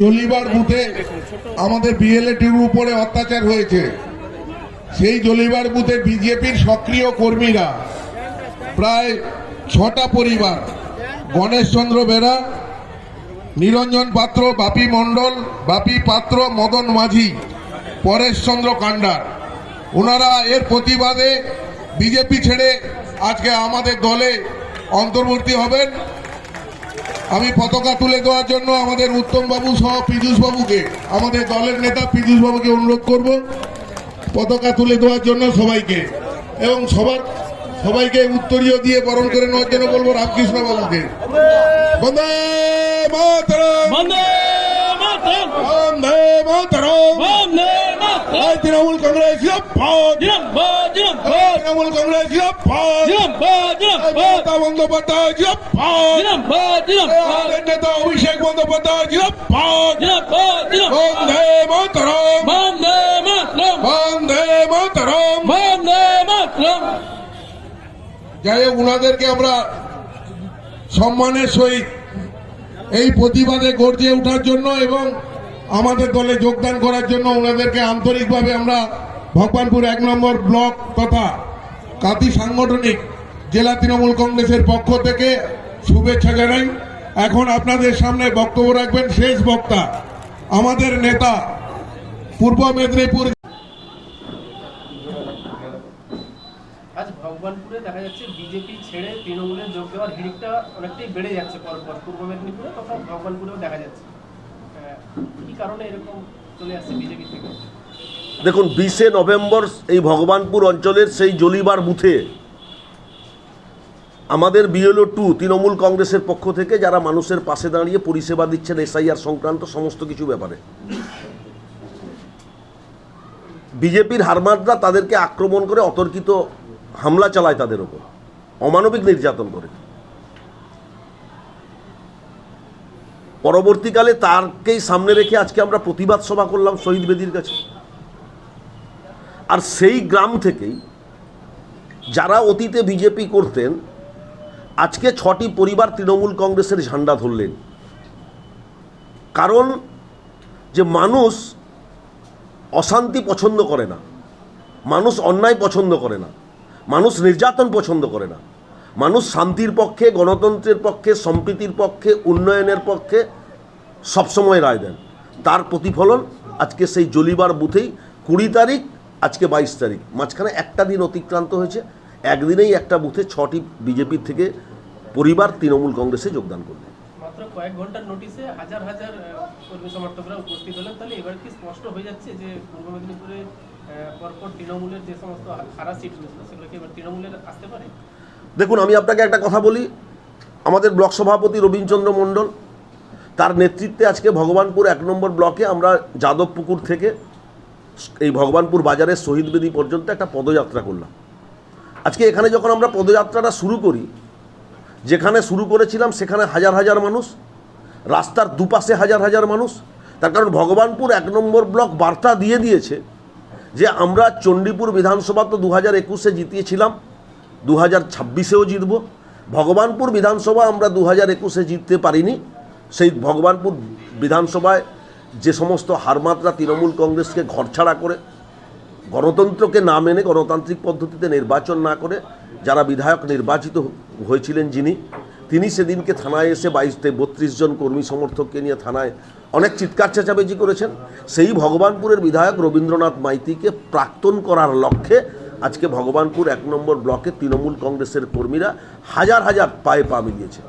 জলিবার বুথে আমাদের বিএলএ টির উপরে অত্যাচার হয়েছে। সেই জলিবার বুথে বিজেপির সক্রিয় কর্মীরা, প্রায় ছটা পরিবার, গণেশচন্দ্র বেরা, নিরঞ্জন পাত্র, বাপি মণ্ডল, বাপি পাত্র, মদন মাঝি, পরেশচন্দ্র কান্ডার। ওনারা এর প্রতিবাদে বিজেপি ছেড়ে আজকে আমাদের দলে অন্তর্বর্তী হবেন। আমি পতাকা তুলে দেওয়ার জন্য আমাদের উত্তম বাবু সহ পীযুষ বাবুকে আমাদের দলের নেতা পীযুষ বাবুকে অনুরোধ করব। পতাকা তুলে দেওয়ার জন্য সবাইকে এবং সবার সবাইকে উত্তরীয় দিয়ে বরণ করে নেওয়ার জন্য বলব রামকৃষ্ণ বাবুকে বন্দে মাতরম! বন্দে মাতরম! বন্দে মাতরম! বন্দে তৃণমূল কংগ্রেস তৃণমূল কংগ্রেস মমতা বন্দ্যোপাধ্যায় নেতা অভিষেক বন্দ্যোপাধ্যায় জিন্দাবাদ! জিন্দাবাদ জিন্দাবাদ বন্দে মাতরম! বন্দে মাতরম! বন্দে মাতরম! বন্দে মাতরম! যাই হোক উনাদেরকে আমরা সম্মানের সহিত এই প্রতিবাদে গর্জে ওঠার জন্য এবং আমাদের দলে যোগদান করার জন্য ওনাদেরকে আন্তরিকভাবে আমরা ভগবানপুর এক নম্বর ব্লক তথা কাতি সাংগঠনিক জেলা তৃণমূল কংগ্রেসের পক্ষ থেকে শুভেচ্ছা জানাই। এখন আপনাদের সামনে বক্তব্য রাখবেন শেষ বক্তা, আমাদের নেতা, পূর্ব মেদিনীপুর ছেড়ে যোগ দেওয়ার হিড়িকটা অনেকটাই বেড়ে যাচ্ছে পরপর পূর্ব মেদিনীপুরে ভগবানপুরেও দেখা যাচ্ছে। দেখুন, বিশে নভেম্বর এই ভগবানপুর অঞ্চলের সেই জলিবার বুথে আমাদের বিএলও টু, তৃণমূল কংগ্রেসের পক্ষ থেকে যারা মানুষের পাশে দাঁড়িয়ে পরিষেবা দিচ্ছেন, এসআইআর সংক্রান্ত সমস্ত কিছু ব্যাপারে। বিজেপির হারমাদরা তাদেরকে আক্রমণ করে অতর্কিত হামলা চালায় তাদের ওপর। অমানবিক নির্যাতন করে। পরবর্তীকালে তারকেই সামনে রেখে আজকে আমরা প্রতিবাদ সভা করলাম শহীদ বেদির কাছে। আর সেই গ্রাম থেকেই যারা অতীতে বিজেপি করতেন, আজকে ছটি পরিবার তৃণমূল কংগ্রেসের ঝান্ডা ধরলেন। কারণ যে মানুষ অশান্তি পছন্দ করে না, মানুষ অন্যায় পছন্দ করে না, মানুষ নির্যাতন পছন্দ করে না মানুষ শান্তির পক্ষে, গণতন্ত্রের পক্ষে, সম্প্রীতির পক্ষে, উন্নয়নের পক্ষে সবসময় রায় দেন। তার প্রতিফলন আজকে সেই জলিবার বুথেই কুড়ি তারিখ, আজকে বাইশ তারিখ। মাঝখানে একটা দিন অতিক্রান্ত হয়েছে। একদিনেই একটা বুথে ছটি বিজেপির থেকে পরিবার তৃণমূল কংগ্রেসে যোগদান করবে। কয়েক ঘণ্টার নোটিশে হাজার হাজার কর্মী সমর্থকরা উপস্থিত হলেন। তাহলে এবার কি স্পষ্ট হয়ে যাচ্ছে যে পূর্ব মেদিনীপুরে পরপর তৃণমূলের যে সমস্ত খারাপ সিট সেগুলো কি এবার তৃণমূলের আসতে পারে? দেখুন, আমি আপনাকে একটা কথা বলি। আমাদের ব্লক সভাপতি রবীন্দ্রচন্দ্র মণ্ডল, তার নেতৃত্বে আজকে ভগবানপুর এক নম্বর ব্লকে আমরা যাদবপুকুর থেকে এই ভগবানপুর বাজারের শহীদ বেদি পর্যন্ত একটা পদযাত্রা করলাম। আজকে এখানে যখন আমরা পদযাত্রাটা শুরু করি, যেখানে শুরু করেছিলাম সেখানে হাজার হাজার মানুষ, রাস্তার দুপাশে হাজার হাজার মানুষ। তার কারণ ভগবানপুর এক নম্বর ব্লক বার্তা দিয়ে দিয়েছে যে, আমরা চণ্ডীপুর বিধানসভা তো দু হাজার একুশে জিতিয়েছিলাম দু হাজার ছাব্বিশেও জিতব। ভগবানপুর বিধানসভা আমরা দু হাজার একুশে জিততে পারিনি। সেই ভগবানপুর বিধানসভায় যে সমস্ত হারমাত্রা তৃণমূল কংগ্রেসকে ঘরছাড়া করে, গণতন্ত্রকে না মেনে গণতান্ত্রিক পদ্ধতিতে নির্বাচন না করে যারা বিধায়ক নির্বাচিত হয়েছিলেন যিনি, তিনি সেদিনকে থানায় এসে বাইশ বত্রিশ জন কর্মী সমর্থককে নিয়ে থানায় অনেক চিৎকার চেঁচামেচি করেছেন। সেই ভগবানপুরের বিধায়ক রবীন্দ্রনাথ মাইতিকে প্রাক্তন করার লক্ষ্যে আজকে ভগবানপুর এক নম্বর ব্লকে তৃণমূল কংগ্রেসের কর্মীরা হাজার হাজার পায়ে পা মিলিয়েছে।